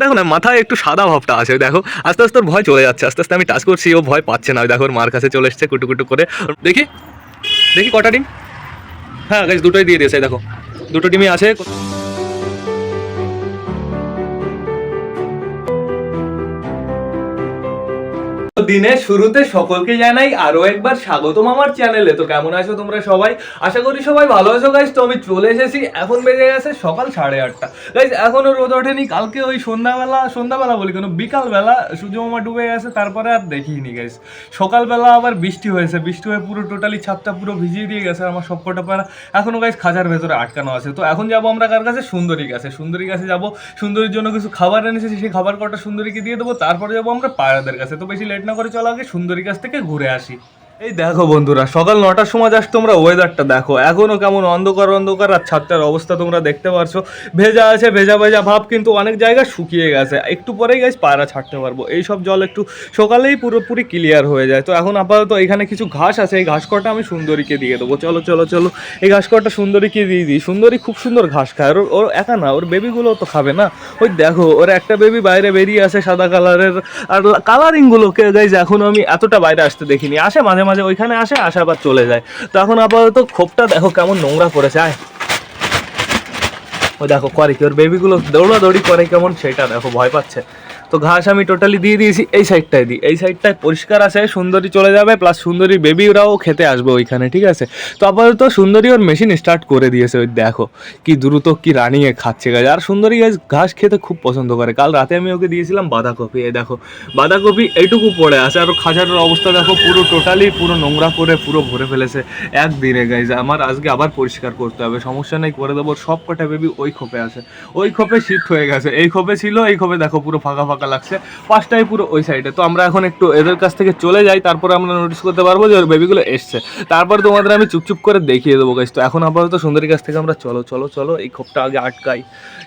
দেখো না, মাথায় একটু সাদা ভাবটা আছে, দেখো, আস্তে আস্তে ওর ভয় চলে যাচ্ছে, আস্তে আস্তে আমি টাচ করছি, ও ভয় পাচ্ছে না দেখো, ওর মার কাছে চলে এসছে, কুটু কুটু করে। দেখি দেখি কটা ডিম। হ্যাঁ দুটোই দিয়ে দিয়েছে, দেখো, দুটো ডিমই আছে। দিনের শুরুতে সকলকে জানাই আরও একবার স্বাগতম আমার চ্যানেলে। তো কেমন আছো তোমরা সবাই? আশা করি সবাই ভালো আছো গাইজ তো আমি চলে এসেছি। এখন বেজে গেছে সকাল সাড়ে আটটা। গাইজ এখনও রোদ ওঠেনি। কালকে ওই সন্ধ্যাবেলা সন্ধ্যাবেলা বলি কেন, বিকালবেলা সূর্যমামা ডুবে গেছে, তারপরে আর দেখিনি গাইজ সকালবেলা আবার বৃষ্টি হয়েছে। বৃষ্টি হয়ে পুরো টোটালি ছাদটা পুরো ভিজিয়ে দিয়ে গেছে আমার সবকটা পাড়া। এখনও গাইজ খাঁচার ভেতরে আটকানো আছে। তো এখন যাব আমরা কার কাছে? সুন্দরী কাছে। সুন্দরী কাছে যাব। সুন্দরীর জন্য কিছু খাবার এনেছে। সেই খাবার কটা সুন্দরীকে দিয়ে দেবো। তারপরে যাব আমরা পায়রাদের কাছে। তো বেশি লেট না করে চলো আগে সুন্দরী কাছ থেকে ঘুরে আসি। এই দেখো বন্ধুরা, সকাল নটার সময় জাস্ট তোমরা ওয়েদারটা দেখো। এখনও কেমন অন্ধকার অন্ধকার, আর ছাদটার অবস্থা তোমরা দেখতে পারছ। ভেজা আছে, ভেজা ভেজা ভাব, কিন্তু অনেক জায়গা শুকিয়ে গেছে। একটু পরেই গাছ পায়রা ছাড়তে পারব। এই সব জল একটু সকালেই পুরোপুরি ক্লিয়ার হয়ে যায়। তো এখন আপাতত এখানে কিছু ঘাস আছে, এই ঘাস কটা আমি সুন্দরীকে দিয়ে দেবো। চলো চলো চলো, এই ঘাস কটা সুন্দরীকে দিয়ে দিই। সুন্দরী খুব সুন্দর ঘাস খায়। ওর ওর একা না, ওর বেবিগুলো তো খাবে না। ওই দেখো, ওর একটা বেবি বাইরে বেরিয়ে আসে সাদা কালারের আর কালারিংগুলোকে গাইজ এখনও আমি এতটা বাইরে আসতে দেখিনি। আসে মাঝে মাঝে ওইখানে আসে আসে আবার চলে যায়। তো এখন আপাতত খোপটা দেখো কেমন নোংরা করেছে আয়। ও দেখো করে কি, ওর বেবিগুলো দৌড়াদৌড়ি করে কেমন, সেটা দেখো, ভয় পাচ্ছে। তো ঘাস আমি টোটালি দিয়ে দিয়েছি এই সাইডটায় দিই এই সাইডটায় পরিষ্কার আছে, সুন্দরী চলে যাবে প্লাস সুন্দরী বেবিরাও খেতে আসবে ওইখানে, ঠিক আছে? তো আপাতত সুন্দরী ওর মেশিন স্টার্ট করে দিয়েছে, ওই দেখো, কি দ্রুত কি রানিংয়ে খাচ্ছে গাছ। আর সুন্দরী গাছ, ঘাস খেতে খুব পছন্দ করে। কাল রাতে আমি ওকে দিয়েছিলাম বাঁধাকপি, এই দেখো, বাঁধাকপি এইটুকু পড়ে আছে। আর খাঁচাটার অবস্থা দেখো, পুরো টোটালি পুরো নোংরা করে, পুরো ভরে ফেলেছে একদিনে গাইজ আমার আজকে আবার পরিষ্কার করতে হবে, সমস্যা নেই, করে দেবো। সব কটা বেবি ওই খোপে আছে। ওই খোপে শিফট হয়ে গেছে। এই খোপে ছিল, এই খোপে দেখো, পুরো ফাঁকা ফাঁকা লাগছে। পাঁচটাই পুরো ওই সাইডে তো আমরা এখন একটু এদের কাছ থেকে চলে যাই, তারপরে আমরা নোটিস করতে পারব যে ওর বেবিগুলো এসছে। তারপর তোমাদের আমি চুপচুপ করে দেখিয়ে দেবো গাইজ তো এখন আপাতত সুন্দরী কাছ থেকে আমরা চলো চলো চলো, এই খোপটা আগে আটকাই।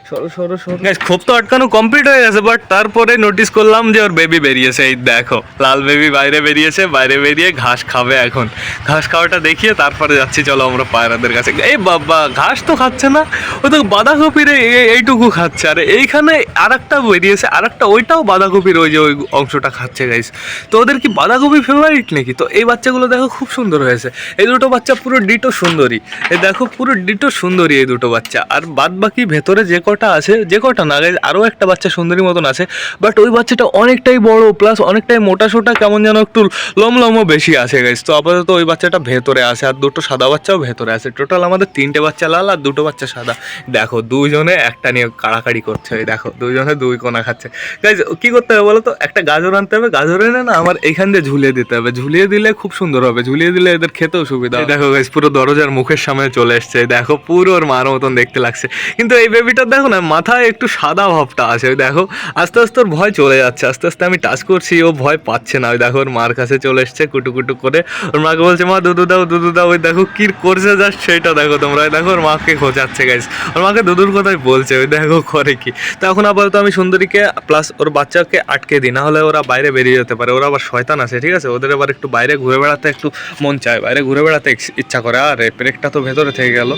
সরো সরো সরো। গাইজ খোপ তো আটকানো কমপ্লিট হয়ে গেছে বাট তারপরে নোটিস করলাম যে ওর বেবি বেরিয়েছে। এই দেখো, লাল বেবি বাইরে বেরিয়েছে, বাইরে বেরিয়ে ঘাস খাবে এখন। ঘাস খাওয়াটা দেখিয়ে তারপরে যাচ্ছি, চলো আমরা পায়রাদের কাছে। এই বাবা, ঘাস তো খাচ্ছে না? ও তো বাঁধাকপির এই- এই- এইটুকু খাচ্ছে। আর এইখানে আর একটা বেরিয়েছে আর একটা ওইটাও বাঁধাকপির ওই যে ওই অংশটা খাচ্ছে গাইস তো ওদের কি বাঁধাকপি ফেভারিট নাকি? তো এই বাচ্চাগুলো দেখো খুব সুন্দর হয়েছে। এই দুটো বাচ্চা পুরো ডিটো সুন্দরী। এই দেখো পুরো ডিটো সুন্দরী এই দুটো বাচ্চা। আর বাদ বাকি ভেতরে যে কটা আছে, যে কটা না গাইস আরও একটা বাচ্চা সুন্দরী মতন আছে। বাট ওই বাচ্চাটা অনেকটাই বড় প্লাস অনেকটাই মোটা সোটা, কেমন যেন একটু লমলমও বেশি আছে গাইস তো আপাতত ওই বাচ্চাটা ভেতরে আছে, আর দুটো সাদা বাচ্চাও ভেতরে আছে। টোটাল আমাদের তিনটে বাচ্চা লাল আর দুটো বাচ্চা সাদা। দেখো, দুইজনে একটা নিয়ে কাড়াকাড়ি করছে ওই দেখো, দুইজনে দুই কোনা খাচ্ছে। গাইজ কি করতে হবে বলো তো একটা গাজর আনতে হবে, গাজর এনে না আমার এখান দিয়ে ঝুলিয়ে দিতে হবে। ঝুলিয়ে দিলে খুব সুন্দর হবে। ঝুলিয়ে দিলে এদের খেতেও সুবিধা। দেখো গাইজ পুরো দরজার মুখের সামনে চলে এসছে। দেখো, পুরো ওর মার মতন দেখতে লাগছে। কিন্তু এই বেবিটার দেখো না, মাথায় একটু সাদা ভাবটা আছে। দেখো, আস্তে আস্তে ওর ভয় চলে যাচ্ছে। আস্তে আস্তে আমি টাচ করছি, ও ভয় পাচ্ছে না। ওই দেখো, ওর মার কাছে চলে এসছে কুটু কুটু করে। ওর মাকে বলছে, মা, দুধু দাও দুধু দাও। ওই দেখো, কি করছে জাস্ট সেটা দেখো তোমরা। ওই দেখো, ওর মাকে খোঁচাচ্ছে গাইজ ওর মাকে দুধুর কথাই বলছে। ওই দেখো, করে কি? তো এখন আপাতত আমি সুন্দরীকে প্লাস ওর বাচ্চাকে আটকে দিই, না হলে ওরা বাইরে বেরিয়ে যেতে পারে। ওরা আবার শয়তান আছে, ঠিক আছে? ওদের আবার একটু বাইরে ঘুরে বেড়াতে একটু মন চায়। বাইরে ঘুরে বেড়াতে ইচ্ছা করে। আরে ব্রেকটা তো ভেতরে থেকে গেল।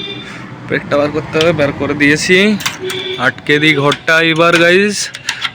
ব্রেকটা বার করতে হবে, বের করে দিয়েছি। আটকে দিই ঘরটা এবার গাইজ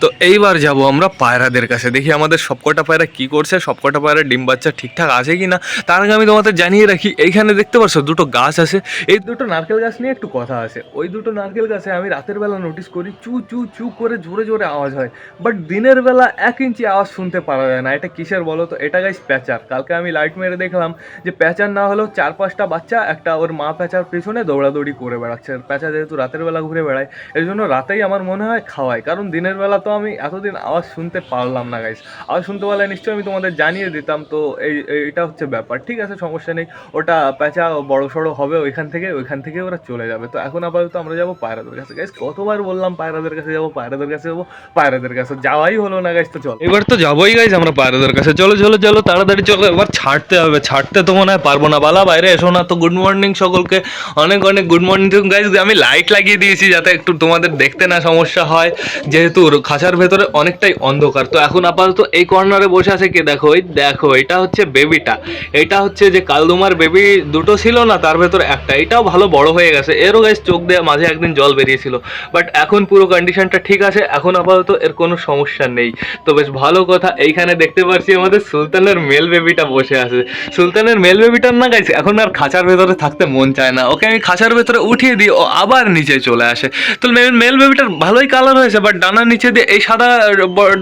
তো এইবার যাব আমরা পায়রাদের কাছে। দেখি আমাদের সবকটা পায়রা কি করছে, সবকটা পায়রা ডিম বাচ্চা ঠিকঠাক আছে কি না তার আগে আমি তোমাদের জানিয়ে রাখি, এইখানে দেখতে পাচ্ছ দুটো গাছ আছে। এই দুটো নারকেল গাছ নিয়ে একটু কথা আছে। ওই দুটো নারকেল গাছে আমি রাতের বেলা নোটিস করি, চু চু চু করে জোরে জোরে আওয়াজ হয়। বাট দিনের বেলা এক ইঞ্চি আওয়াজ শুনতে পারা যায় না। এটা কিসের বলো তো? এটা গাইস প্যাচার। কালকে আমি লাইট মেরে দেখলাম যে প্যাচার না হলেও চার পাঁচটা বাচ্চা, একটা ওর মা প্যাচার পেছনে দৌড়াদৌড়ি করে বেড়াচ্ছে প্যাচা যেহেতু রাতের বেলা ঘুরে বেড়ায়, এর জন্য রাতেই আমার মনে হয় খাওয়ায়। কারণ দিনের বেলা তো আমি এতদিন আওয়াজ শুনতে পারলাম না গাইস আওয়াজ শুনতে পারলে নিশ্চয়ই আমি তোমাদের জানিয়ে দিতাম, তো এই, এই- এটা হচ্ছে ব্যাপার। ঠিক আছে, সমস্যা নেই। ওটা প্যাঁচা বড় সড়ো হবে ওইখান থেকে ওইখান থেকে ওরা চলে যাবে। তো এখন আপাতত আমরা যাব পায়রাদের কাছে। গাইস কতবার বললাম পায়রাদের কাছে যাব, পায়রাদের কাছে যাব, পায়রাদের কাছে যাওয়াই হলো না গাইস তো চলো। এবার তো যাবোই গাইস আমরা পায়রাদের কাছে। চলো চলো চলো, তাড়াতাড়ি চলো, এবার ছাড়তে হবে। ছাড়তে তো মনে হয় পারব না। বালা, বাইরে এসো না। তো গুড মর্নিং সকলকে। অনেক অনেক গুড মর্নিং গাইস আমি লাইট লাগিয়ে দিয়েছি যাতে একটু তোমাদের দেখতে না সমস্যা হয়। যেহেতু খাঁচার ভেতরে অনেকটাই অন্ধকার। তো এখন আপাতত এই কর্নারে বসে আছে কে? দেখো, এই দেখো, এটা হচ্ছে বেবিটা এটা হচ্ছে যে কালদুমার বেবি দুটো ছিল না, তার ভেতরে একটা। এটাও ভালো বড় হয়ে গেছে। এরও গাইস চোখ দেওয়া মাঝে একদিন জল বেরিয়েছিল। বাট এখন পুরো কন্ডিশনটা ঠিক আছে। এখন আপাতত এর কোনো সমস্যা নেই। তো বেশ ভালো কথা, এইখানে দেখতে পাচ্ছি আমাদের সুলতানের মেল বেবিটা বসে আছে। সুলতানের মেল বেবিটার না গাইছে এখন আর খাঁচার ভেতরে থাকতে মন চায় না। ওকে, আমি খাঁচার ভেতরে উঠিয়ে দিই ও আবার নিচে চলে আসে। তো মেল বেবিটার ভালোই কালার হয়েছে বাট ডানার নিচে দিয়ে এই সাদা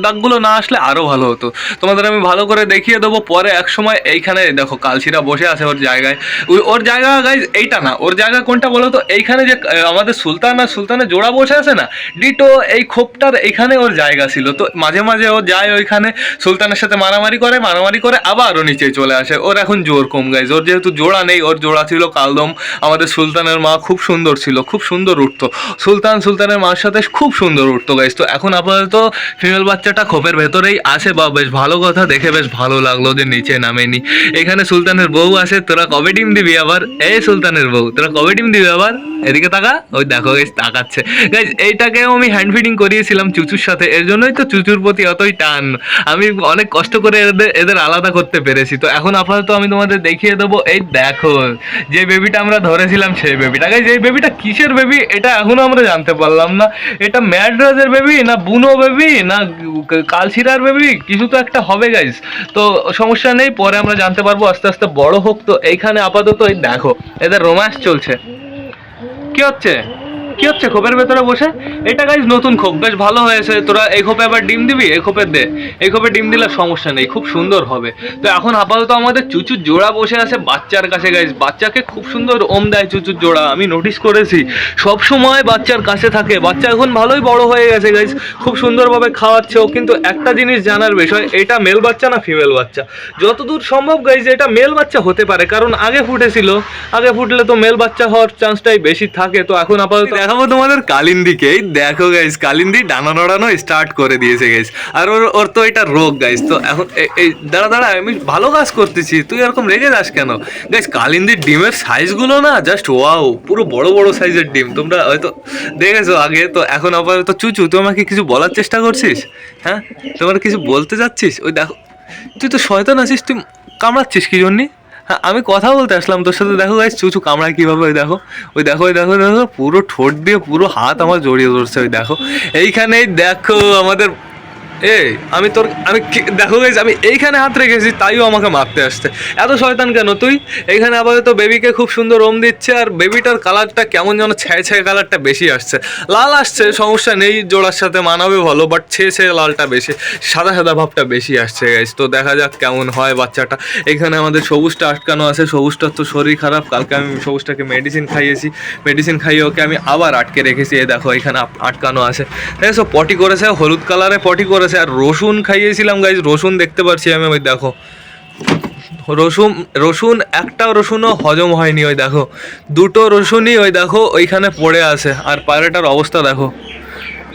দাগগুলো না আসলে আরও ভালো হতো। তোমাদের আমি ভালো করে দেখিয়ে দেবো, পরে এক সময় এইখানে দেখো কালশিরা বসে আছে ওর জায়গায়। ওর জায়গা গাইজ এইটা না, ওর জায়গা কোনটা বলো তো? এইখানে যে আমাদের সুলতান আর সুলতানের জোড়া বসে আছে না? ডিটো এই খোপটার এইখানে ওর জায়গা ছিল। তো মাঝে মাঝে ও যায় ওইখানে, সুলতানের সাথে মারামারি করে মারামারি করে আবার ও নিচে চলে আসে। ওর এখন জোর কম গাইজ ওর যেহেতু জোড়া নেই, ওর জোড়া ছিল কালদম। আমাদের সুলতানের মা খুব সুন্দর ছিল, খুব সুন্দর উঠতো। সুলতান সুলতানের মার সাথে খুব সুন্দর উঠতো গাইজ তো এখন আপাতত ফিমেল বাচ্চাটা খোপের ভেতরেই আছে, বা বেশ ভালো কথা, দেখে বেশ ভালো লাগল যে নিচে নামেনি। এখানে সুলতানের বউ আছে, তোরা কবে ডিম দিবি আবার? এই সুলতানের বউ, তোরা কবে ডিম দিবি আবার? এদিকে তাকা, ওই দেখো গাইজ তাকাচ্ছে। গাইজ এইটাকেও আমি হ্যান্ড ফিডিং করিয়েছিলাম চুচুর সাথে, এর জন্যই তো চুচুর প্রতি অতই টান। আমি অনেক কষ্ট করে এদের এদের আলাদা করতে পেরেছি। তো এখন আপাতত আমি তোমাদের দেখিয়ে দেবো, এই দেখো, যে বেবিটা আমরা ধরেছিলাম, সেই বেবিটা গাইজ এই বেবিটা কিসের বেবি এটা এখনও আমরা জানতে পারলাম না। এটা ম্যাড্রাজের বেবি না বুনো বেবি না কালশিরার বেবি কিছু তো একটা হবে গাইজ তো সমস্যা নেই, পরে আমরা জানতে পারব। আস্তে আস্তে বড় হোক তো। এইখানে আপাতত এই দেখো, এদের রোম্যান্স চলছে। কি হচ্ছে? কি হচ্ছে খোপের ভেতরে বসে? এটা গাইজ নতুন খোপ। বেশ ভালো হয়েছে। তোরা এই খোপে আবার ডিম দিবি? এই খোপে দে। এই খোপে ডিম দিলে সমস্যা নেই। খুব সুন্দর হবে। তো এখন আপাতত আমাদের চুচুর জোড়া বসে আছে বাচ্চার কাছে গাইজ বাচ্চাকে খুব সুন্দর ওম দেয় চুচুর জোড়া। আমি নোটিস করেছি। সব সময় বাচ্চার কাছে থাকে। বাচ্চা এখন ভালোই বড় হয়ে গেছে গাইজ খুব সুন্দরভাবে খাওয়াচ্ছে ও। কিন্তু একটা জিনিস জানার বিষয়, এটা মেল বাচ্চা না ফিমেল বাচ্চা? যতদূর সম্ভব গাইজ এটা মেল বাচ্চা হতে পারে। কারণ আগে ফুটেছিল। আগে ফুটলে তো মেল বাচ্চা হওয়ার চান্সটাই বেশি থাকে। তো এখন আপাতত দেখাবো তোমাদের কালিন্দিকে এই দেখো গাইস কালিন্দি ডানা নড়ানো স্টার্ট করে দিয়েছে গাইস আর ওর ওর তো এটা রোগ গাইস তো এখন এই, দাঁড়া দাঁড়া, আমি ভালো কাজ করতেছি, তুই এরকম রেগে যাস কেন? গাইজ কালিন্দির ডিমের সাইজগুলো না জাস্ট ওয়াও পুরো বড় বড় সাইজের ডিম। তোমরা হয়তো দেখেছ আগে, তো এখন আপাতত চুচু, তুই আমাকে কিছু বলার চেষ্টা করছিস? হ্যাঁ? তোমার কিছু বলতে যাচ্ছিস ওই দেখো, তুই তো শয়তান আছিস, তুই কামড়াচ্ছিস কি জন্যে? হ্যাঁ আমি কথা বলতে আসলাম তোর সাথে। দেখো গাছ চুচু কামড়া কীভাবে ওই দেখো। ওই দেখো ওই দেখো দেখো, পুরো ঠোঁট দিয়ে পুরো হাত আমার জড়িয়ে ধরছে, ওই দেখো। এইখানেই দেখো আমাদের এ আমি তোর, আমি দেখো গাইস আমি এইখানে হাত রেখেছি, তাইও আমাকে মারতে আসছে। এত শয়তান কেন তুই? এইখানে আপাতত বেবিকে খুব সুন্দর ওম দিচ্ছে, আর বেবিটার কালারটা কেমন যেন ছেয়ে ছেয়ে কালারটা বেশি আসছে। লাল আসছে, সমস্যা নেই, জোড়ার সাথে মানাবে ভালো বাট ছেয়ে ছেয়ে লালটা বেশি, সাদা সাদা ভাবটা বেশি আসছে গাইস তো দেখা যাক কেমন হয় বাচ্চাটা। এখানে আমাদের সবুজটা আটকানো আছে সবুজটার তো শরীর খারাপ, কালকে আমি সবুজটাকে মেডিসিন খাইয়েছি। মেডিসিন খাইয়ে ওকে আমি আবার আটকে রেখেছি, এই দেখো এখানে আটকানো আছে। দেখো পটি করেছে, হলুদ কালারে পটি করেছে। আর রসুন খাইয়েছিলাম গাইজ রসুন দেখতে পারছি আমি, ওই দেখো। রসুন রসুন, একটা রসুনও হজম হয়নি, ওই দেখো। দুটো রসুনই, ওই দেখো, ওইখানে পড়ে আছে। আর পায়রাটার অবস্থা দেখো।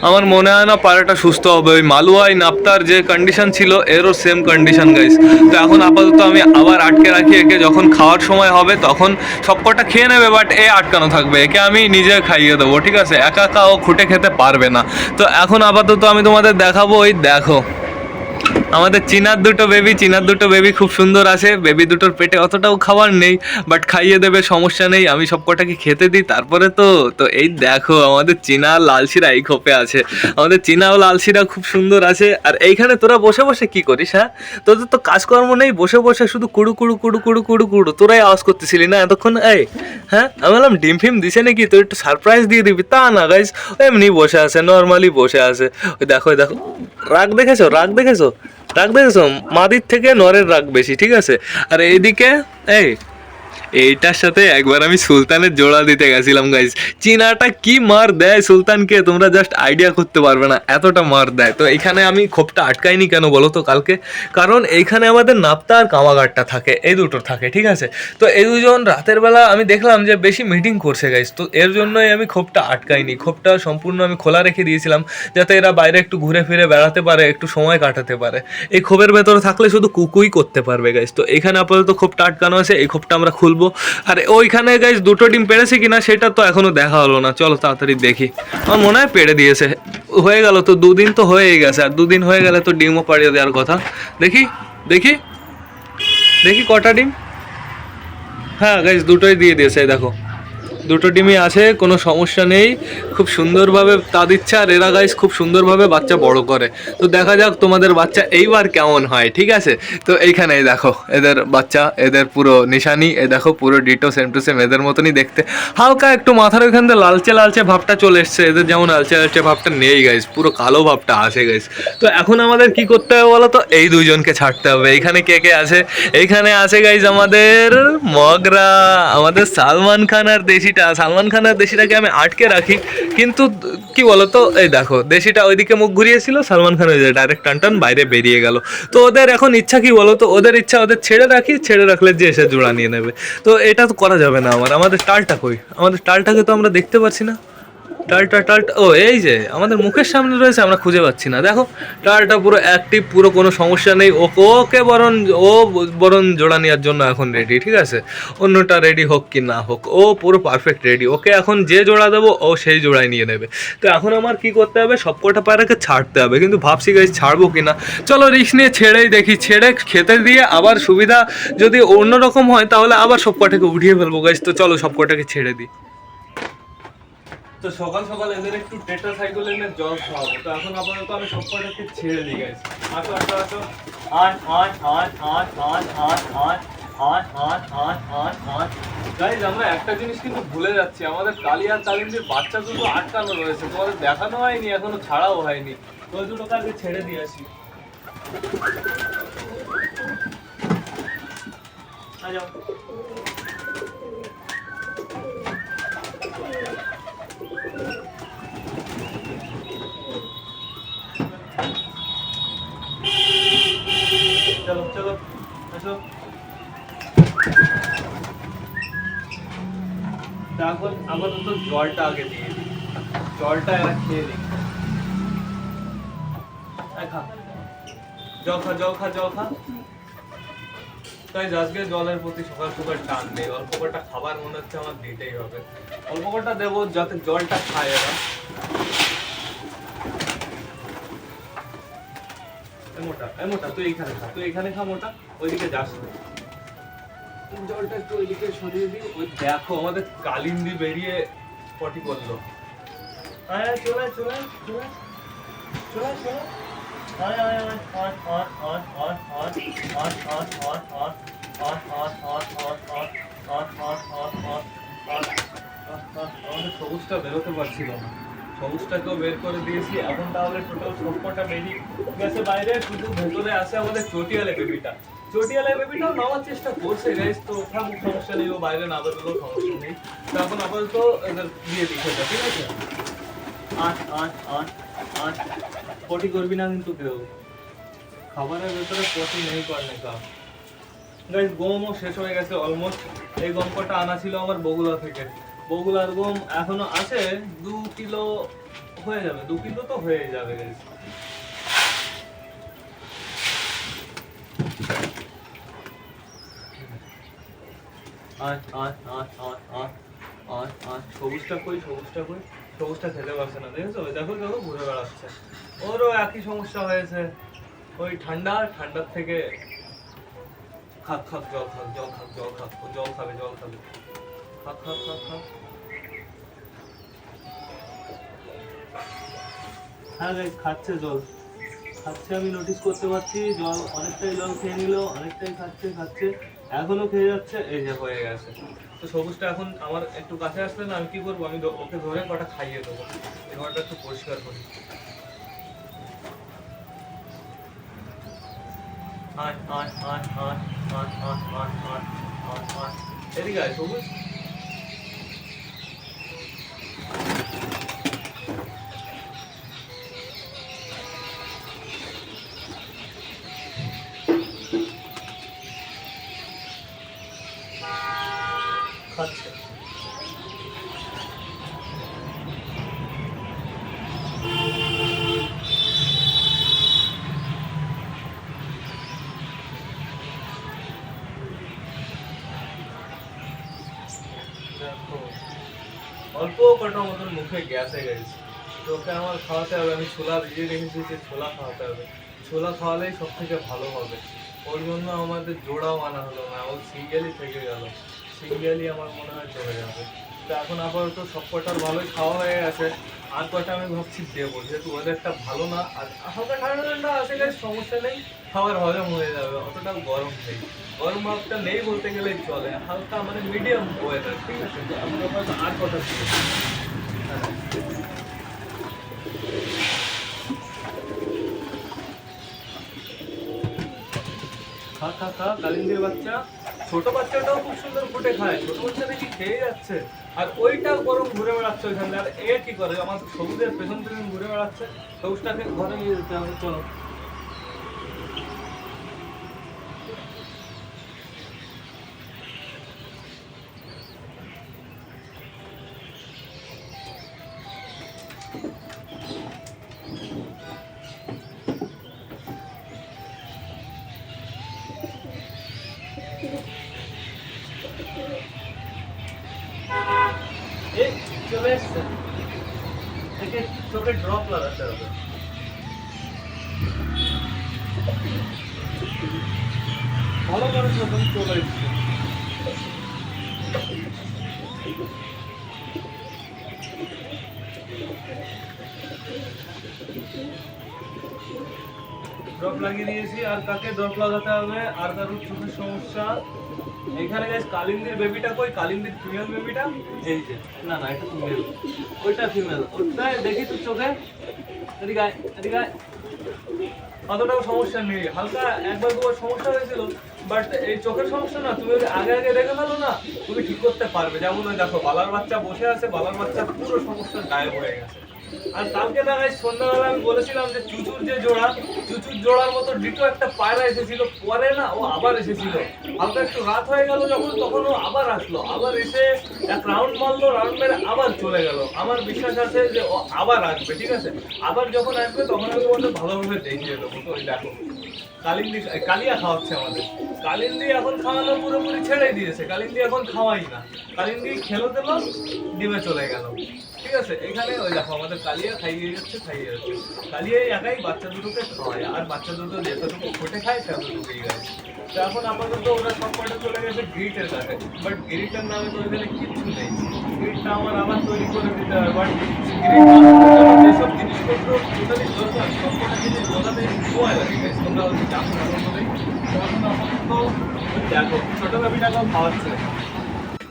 আমার মনে হয় না পায়রাটা সুস্থ হবে। ওই মালুয়াই নাপ্তার যে কন্ডিশন ছিল, এরও সেম কন্ডিশন গাইস তো এখন আপাতত আমি আবার আটকে রাখি, একে যখন খাওয়ার সময় হবে, তখন সবকটা খেয়ে নেবে বাট এ আটকানো থাকবে। একে আমি নিজে খাইয়ে দেবো, ঠিক আছে? একা একা ও খুঁটে খেতে পারবে না। তো এখন আপাতত আমি তোমাদের দেখাবো, ওই দেখো। আমাদের চিনার দুটো বেবি চিনার দুটো বেবি খুব সুন্দর আছে বেবি দুটোর পেটে অতটাও খাবার নেই বাট খাইয়ে দেবে, সমস্যা নেই। আমি সব কটাকে খেতে দিই, তারপরে তো তো এই দেখো আমাদের চীনা লালশিরা এই খোপে আছে। আমাদের চীনা ও লালশিরা খুব সুন্দর আছে আর এইখানে তোরা বসে বসে কি করিস হ্যাঁ? তোদের তো কাজকর্ম নেই, বসে বসে শুধু কুড়ু কুড়ু কুড়ু কুড়ু কুড়ু কুড়ু। তোরাই আওয়াজ করতেছিলি না এতক্ষণ? এই হ্যাঁ? আমি বললাম, ডিম ফিম দিছে নাকি? তোর একটু সারপ্রাইজ দিয়ে দিবি। তা না গাইজ এমনি বসে আছে নর্মালি বসে আছে। ওই দেখো দেখো। রাগ দেখেছ? রাগ দেখেছ? রাগ দেখেছ? মাদির থেকে নরের রাগ বেশি, ঠিক আছে? আর এইদিকে, এই এইটার সাথে একবার আমি সুলতানের জোড়া দিতে গেছিলাম গাইজ চীনাটা কি মার দেয় সুলতানকে? তোমরা জাস্ট আইডিয়া করতে পারবে না, এতটা মার দেয়। তো এখানে আমি খোপটা আটকাইনি কেন বলো তো কালকে? কারণ এইখানে আমাদের নাপ্তা আর কামাগারটা থাকে, এই দুটো থাকে, ঠিক আছে? তো এই দুজন রাতের বেলা আমি দেখলাম যে বেশি মিটিং করছে গাইজ তো এর জন্যই আমি খোপটা আটকাইনি। খোপটা সম্পূর্ণ আমি খোলা রেখে দিয়েছিলাম, যাতে এরা বাইরে একটু ঘুরে ফিরে বেড়াতে পারে, একটু সময় কাটাতে পারে। এই খোপের ভেতরে থাকলে শুধু কুকুই করতে পারবে গাইজ তো এখানে আপাতত খোপটা আটকানো আছে, এই খোপটা আমরা খুলবো বলব। আর ওইখানে গাইজ দুটো ডিম পেড়েছে কিনা সেটা তো এখনও দেখা হলো না। চলো তাড়াতাড়ি দেখি। আমার মনে হয় পেড়ে দিয়েছে। হয়ে গেল তো, দুদিন তো হয়েই গেছে। আর দুদিন হয়ে গেলে তো ডিমও পাড়িয়ে দেওয়ার কথা। দেখি দেখি দেখি কটা ডিম। হ্যাঁ গাইজ দুটোই দিয়ে দিয়েছে দেখো। দুটো ডিমই আছে, কোনো সমস্যা নেই। খুব সুন্দরভাবে, তা দিচ্ছে আর এরা গাইস খুব সুন্দরভাবে বাচ্চা বড় করে। তো দেখা যাক তোমাদের বাচ্চা এইবার কেমন হয়, ঠিক আছে? তো এইখানে এই দেখো, এদের বাচ্চা, এদের পুরো নিশানি, এ দেখো পুরো ডিটো সেম টু সেম এদের মতনই দেখতে। হালকা একটু মাথার ওইখান থেকে লালচে লালচে ভাবটা চলে এসছে, এদের যেমন লালচে লালচে ভাবটা নেই গাইস পুরো কালো ভাবটা আছে গাইস তো এখন আমাদের কি করতে হবে বলো তো? এই দুজনকে ছাড়তে হবে। এইখানে কে কে আছে? এইখানে আছে গাইজ আমাদের মগরা, আমাদের সালমান খান আর দেশিটা। সালমান খান আর দেশিটাকে আমি আটকে রাখি। কিন্তু কি বলতো, এই দেখো, দেশিটা ওইদিকে মুখ ঘুরিয়েছিল, সালমান খান ওই ডাইরেক্ট টান টান বাইরে বেরিয়ে গেল। তো ওদের এখন ইচ্ছা কি বলতো, ওদের ইচ্ছা ওদের ছেড়ে রাখি, ছেড়ে রাখলে যে এসে জোড়া নিয়ে নেবে। তো এটা তো করা যাবে না আমার, আমাদের টালটা কই? আমাদের টালটাকে তো আমরা দেখতে পাচ্ছি না। টালটা টালটা ও, এই যে, আমাদের মুখের সামনে রয়েছে, আমরা খুঁজে পাচ্ছি না। দেখো, টালটা পুরো অ্যাক্টিভ পুরো কোনো সমস্যা নেই। ও ওকে বরং ও বরং জোড়া নেওয়ার জন্য এখন রেডি ঠিক আছে? অন্যটা রেডি হোক কি না হোক, ও পুরো পারফেক্ট রেডি ওকে এখন যে জোড়া দেবো, ও সেই জোড়াই নিয়ে নেবে। তো এখন আমার কি করতে হবে? সবকটা পায়রাকে ছাড়তে হবে। কিন্তু ভাবছি গাইজ ছাড়বো কি না? চলো রিস্ক নিয়ে ছেড়েই দেখি। ছেড়ে খেতে দিয়ে আবার সুবিধা যদি অন্যরকম হয়, তাহলে আবার সবকটাকে উঠিয়ে ফেলব গাইজ তো চলো সবকটাকে ছেড়ে দিই। তো সকাল সকাল এদের একটু টেটা সাইকেল এনে জল খাওয়াবো তো এখন আপাতত আমি সব কটাকে ছেড়ে দিই গেছি আসো আসো আসো আট আট আট আট আট আট আট আট আট আট আট আট গাইজ আমরা একটা জিনিস কিন্তু ভুলে যাচ্ছি আমাদের কালি কালিয়ার কালিন্দির বাচ্চা দুটো আটকানো রয়েছে তোমাদের দেখানো হয়নি এখনও ছাড়াও হয়নি ওই দুটোকে আগে ছেড়ে দিয়ে আসি যাও চলো চলো আসো আপাতত জলটা আগে দিয়ে দিই। জলটা এরা খেয়ে দিই তাই আজকে জলের প্রতি সকাল সকাল টান নেই। অল্প কটা খাবার মনে হচ্ছে আমার দিতেই হবে। অল্প কটা দেবো যাতে জলটা খায় এরা মোটা এই মোটা তুই এইখানে খা তুই এইখানে খা মোটা ওইদিকে যাস না জলটা একটু ওইদিকে সরিয়ে দিই ওই দেখো আমাদের কালিন্দি বেরিয়ে পটি করল আয় আয় চলে আয়, চলে আয়, চলে চলে আয়, চলে আয়। আয়, আয়, সবুজটা বেরোতে পারছিল না সবুজটাকেও বের করে দিয়েছি। এখন তাহলে টোটাল সবকটা বেরিয়ে গেছে বাইরে শুধু ভেতরে আছে আমাদের চটিয়ালে বেবিটা। চটিয়ালে বেবিটাও নামার চেষ্টা করছে গাইস তো থাকুক সমস্যা নেই, ও বাইরে না বেরোলেও সমস্যা নেই। তো এখন আপাতত দিয়ে দিচ্ছে ঠিক আছে? আট আট আট আট। পটি করবি না কিন্তু কেউ। খাবারের ভেতরে পটি নেই করলে কা গাইস গমও শেষ হয়ে গেছে অলমোস্ট এই গম কটা আনা ছিল আমার বগুড়া থেকে। বগুড়ার গম এখনও আছে, দু কিলো হয়ে যাবে, দু কিলো তো হয়ে যাবে। সবুজটা কই, সবুজটা খেতে পারছে না, দেখেছ? দেখো ঘুরে বেড়াচ্ছে। ওরও একই সমস্যা হয়েছে। ওই ঠান্ডা, ঠান্ডার থেকে খাক, জল খাক জল খাক জল খাক, জল খাবে জল খাবে। হ্যাঁ গাইস খাচ্ছে জল খাচ্ছে আমি নোটিস করতে পারছি জল অনেকটাই জল খেয়ে নিল অনেকটাই খাচ্ছে খাচ্ছে এখনও খেয়ে যাচ্ছে এই যে হয়ে গেছে তো সবুজটা এখন আমার একটু কাছে আসলে না আমি কি করব আমি ওকে ধরে কটা খাইয়ে দেবো এই ঘরটা একটু পরিষ্কার করি আট আট আট আট আট আট আট আট আট এদিকে আয় সবুজ কটা মতন মুখে গ্যাসে গেছে। তো ওকে আমার খাওয়াতে হবে, আমি ছোলা ভিজিয়ে রেখেছি যে ছোলা খাওয়াতে হবে। ছোলা খাওয়ালেই সব থেকে ভালো হবে। ওর জন্য আমাদের জোড়াও আনা হলো না, ও সিঙ্গেলই থেকে গেল। সিঙ্গেলই আমার মনে হয় চলে যাবে। তো এখন আপাতত সব কটার ভালোই খাওয়া হয়ে গেছে। আর কটা আমি ভাবছি দেবো, যেহেতু ওদেরটা ভালো না, আর হালকা ঠান্ডা ঠান্ডা গেছে সমস্যা নেই, খাবার হজম হয়ে যাবে, অতটা গরম নেই। গরম ভাবটা নেই বলতে গেলেই চলে, হালকা মানে মিডিয়াম ওয়েদার ঠিক আছে? এখন আর ছিল হ্যাঁ। খা খা খা, কালিন্দির বাচ্চা। ছোট বাচ্চাটাও খুব সুন্দর ফুটে খায়, ছোট বাচ্চা দেখি খেয়ে যাচ্ছে? আর ওইটা গরম ঘুরে বেড়াচ্ছে ওইখানে। আর এ কি করে? আমার সবুজের পেছন পেছন ঘুরে বেড়াচ্ছে। সবুজটাকে ঘরে নিয়ে যেতে হবে, চলো। ড্রপ লাগিয়ে দিয়েছি আর কাকে ড্রপ লাগাতে হবে আর কারোর চোখের সমস্যা এখানে গাইস কালিন্দির বেবিটা কই? কালিন্দির ফিমেল বেবিটা এই যে। না না, এটা ফিমেল ওইটা ফিমেল ওটাই দেখি তুই চোখে। এদিকে এদিকে অতটাও সমস্যা নেই। হালকা একবার দুবার সমস্যা হয়েছিল বাট এই চোখের সমস্যা না, তুমি আগে আগে দেখে ফেলো না, তুমি ঠিক করতে পারবে। যেমন দেখো, বালার বাচ্চা বসে আছে, বালার বাচ্চা পুরো সমস্যা গায়েব হয়ে গেছে। আর কালকে দেখায় সন্ধ্যাবেলা আমি বলেছিলাম যে চুচুর যে জোড়া, চুচুর জোড়ার মতো ডিটো একটা পায়রা এসেছিল, পরে না ও আবার এসেছিল। হালকা একটু রাত হয়ে গেল যখন, তখন ও আবার আসলো, আবার এসে এক রাউন্ড মারলো রাউন্ড মেরে আবার চলে গেল। আমার বিশ্বাস আছে যে ও আবার আসবে, ঠিক আছে? আবার যখন আসবে, তখন আমি তোমাদের ভালোভাবে দেখিয়ে দেবো। তো দেখো। কালিন্দি কালিয়া খাওয়াচ্ছে আমাদের। কালিন্দি এখন খাওয়ানো পুরোপুরি ছেড়ে দিয়েছে। কালিন্দি এখন খাওয়াই না। কালিন্দি খেলো দিল ডিমে চলে গেল। ঠিক আছে, এখানে ওই দেখো, আমাদের কালিয়া খাইয়ে যাচ্ছে খাইয়ে যাচ্ছে। কালিয়া একাই বাচ্চা দুটোকে খাওয়ায়, আর বাচ্চা দুটো যেতটুকু ফুটে খায়, ততটুকুই গেছে তো এখন আপাতত ওরা সব কটা চলে গেছে গ্রিটের কাছে। বাট গ্রিটের নামে তো এখানে কিচ্ছু নেই। গ্রিটটা আমার আবার তৈরি করে দিতে হবে, বাট গ্রিট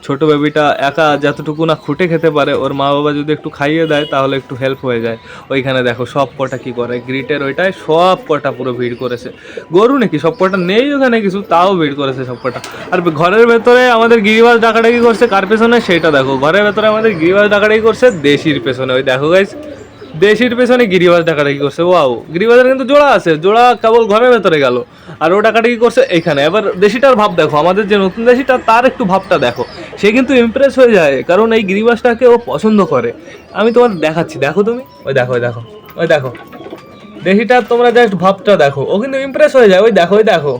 ছোট বেবিটা একা যতটুকু না খুঁটে খেতে পারে, ওর মা বাবা যদি একটু খাইয়ে দেয়, তাহলে একটু হেল্প হয়ে যায়। ওইখানে দেখো, সব কটা কি করে? গ্রিটের ওইটায় সব কটা পুরো ভিড় করেছে। গরু নাকি? সব কটা নেই ওখানে কিছু, তাও ভিড় করেছে সব কটা। আর ঘরের ভেতরে আমাদের গিরিবাজ ডাকাডাকি করছে, কার পেছনে? সেটা দেখো। ঘরের ভেতরে আমাদের গিরিবাজ ডাকাডাকি করছে, দেশির পেছনে। ওই দেখো গাইস দেশির পেছনে গিরিবাজ ডাকাডাকি করছে ওয়াও গিরিবাজের কিন্তু জোড়া আছে, জোড়া কেবল ঘরের ভেতরে গেল। আর ও ডাকাডাকি করছে এইখানে এবার দেশিটার ভাব দেখো, আমাদের যে নতুন দেশিটা, তার একটু ভাবটা দেখো। সে কিন্তু ইমপ্রেস হয়ে যায়, কারণ এই গিরিবাজটাকে ও পছন্দ করে। আমি তোমার দেখাচ্ছি, দেখো তুমি? ওই দেখো ওই দেখো ওই দেখো। দেশিটার তোমরা জাস্ট ভাবটা দেখো। ও কিন্তু ইমপ্রেস হয়ে যায়, ওই দেখো ওই দেখো।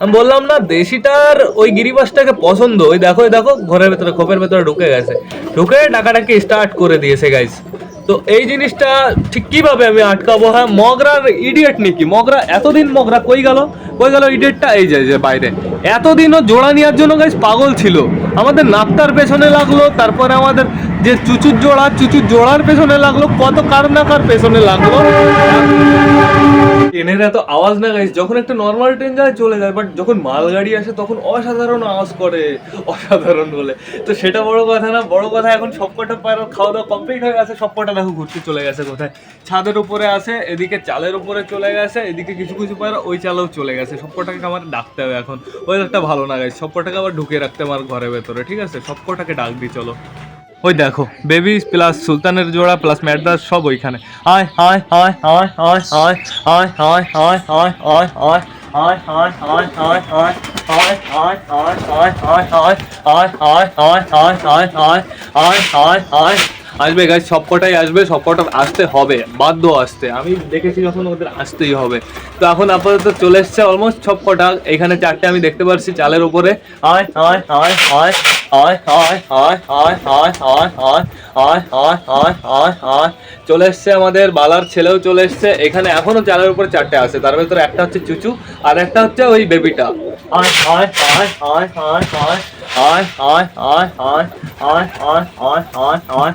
আমি বললাম না, দেশিটার ওই গিরিবাসটাকে পছন্দ। ওই দেখো ওই দেখো, ঘরের ভেতরে, খোপের ভেতরে ঢুকে গেছে। ঢুকে ডাকাটাকে স্টার্ট করে দিয়েছে গাইস তো এই জিনিসটা ঠিক কীভাবে আমি আটকাবো হ্যাঁ? মগরার ইডিয়েট নাকি? মগরা, এতদিন মগরা কই গেল? কই গেল ইডিয়েটটা এই যে যে বাইরে। এতদিনও জোড়া নেওয়ার জন্য গাছ পাগল ছিল। আমাদের নাপ্তার পেছনে লাগল, তারপরে আমাদের যে চুচুর জোড়া, চুচুর জোড়ার পেছনে লাগল, কত কার না কার পেছনে লাগল। ট্রেনের এত আওয়াজ না গাইস যখন একটা নর্মাল ট্রেন যায়, চলে যায় বাট যখন মালগাড়ি আসে, তখন অসাধারণ আওয়াজ করে, অসাধারণ বলে। তো সেটা বড় কথা না, বড় কথা এখন সবকটা পায়রা খাওয়া দাওয়া কমপ্লিট হয়ে গেছে, সবকটা দেখো ঘুরতে চলে গেছে কোথায়। ছাদের উপরে আছে, এদিকে চালের উপরে চলে গেছে, এদিকে কিছু কিছু পায়রা ওই চালেও চলে গেছে। সবকটাকে আমার ডাকতে হবে এখন। ওই একটা ভালো না গাইস সবকটাকে আবার ঢুকিয়ে রাখতে আমার ঘরের ভেতরে, ঠিক আছে? সবকটাকে ডাক দিই চলো। ওই দেখো বেবি প্লাস সুলতানের জোড়া প্লাস ম্যাডাস সব ওইখানে আয় আয় আয় আয় আয় আয় আয় আয় আয় আয় আয় আয় আয় আয় আয় আয় আয় আসবে গাছ সবকটাই আসবে সবকটা আসতে হবে বাধ্য আসতে আমি দেখেছি যখন ওদের আসতেই হবে তো এখন আপাতত চলে এসছে অলমোস্ট সবকটা এখানে চারটে আমি দেখতে পারছি চালের উপরে হয় হয় হয় হয় চলে এসছে আমাদের বালার ছেলেও চলে এসছে এখানে এখনও চালের উপরে চারটে আছে তার ভেতরে একটা হচ্ছে চুচু আর একটা হচ্ছে ওই বেবিটা হয়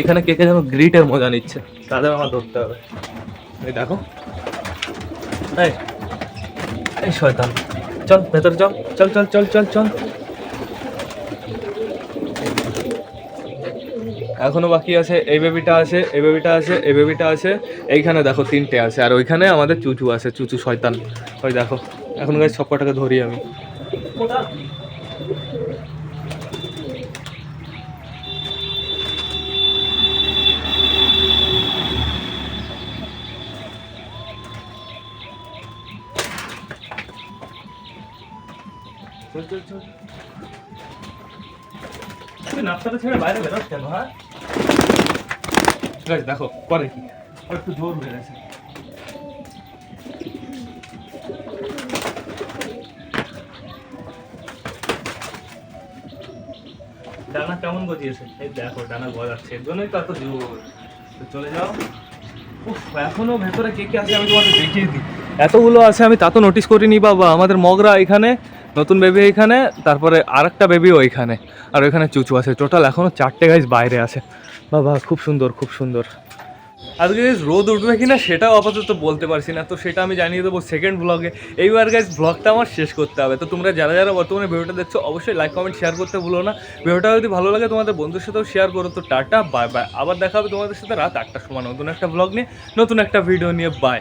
এখানে কে কে যেন গ্রিটের মজা নিচ্ছে। তাদের আমার ধরতে হবে। এই দেখো। এই এই শয়তান। চল, ভেতর চল চল চল চল চল চল। এখনও বাকি আছে, এই বেবিটা আছে, এই বেবিটা আছে, এই বেবিটা আছে। এইখানে দেখো তিনটে আছে, আর ওইখানে আমাদের চুচু আছে, চুচু শয়তান। ওই দেখো, এখন গাছ সব কটাকে ধরি আমি চল চল চল তুই ছেড়ে বাইরে বেরোস কেন হ্যাঁ? আছে দেখো করে কি। একটু জোর বেড়েছে। ডানা কেমন গজিয়েছে? এই দেখো ডানা গজাচ্ছে এর জন্যই তো এত জোর। চলে যাও। উফ, এখনও ভেতরে কে কে আছে আমি তোমাদের দেখিয়ে দিই। এতগুলো আছে আমি তা তো নোটিস করিনি বাবা। আমাদের মগরা এখানে নতুন বেবি এইখানে, তারপরে আরেকটা বেবিও এখানে আর ওইখানে চুচু আছে। টোটাল এখনও চারটে গাইজ বাইরে আছে। বাবা, খুব সুন্দর খুব সুন্দর। আজকে guys রোদ উঠবে কিনা সেটাও আপাতত বলতে পারছি না। তো সেটা আমি জানিয়ে দেবো সেকেন্ড ব্লগে এইবার গাইজ ব্লগটা আমার শেষ করতে হবে। তো তোমরা যারা যারা বর্তমানে ভিডিওটা দেখছ, অবশ্যই লাইক কমেন্ট শেয়ার করতে ভুলো না। ভিডিওটা যদি ভালো লাগে তোমাদের বন্ধুর সাথেও শেয়ার করো। তো টাটা বাই বাই আবার দেখা হবে তোমাদের সাথে রাত আটটার সময় নতুন একটা ব্লগ নিয়ে, নতুন একটা ভিডিও নিয়ে। বাই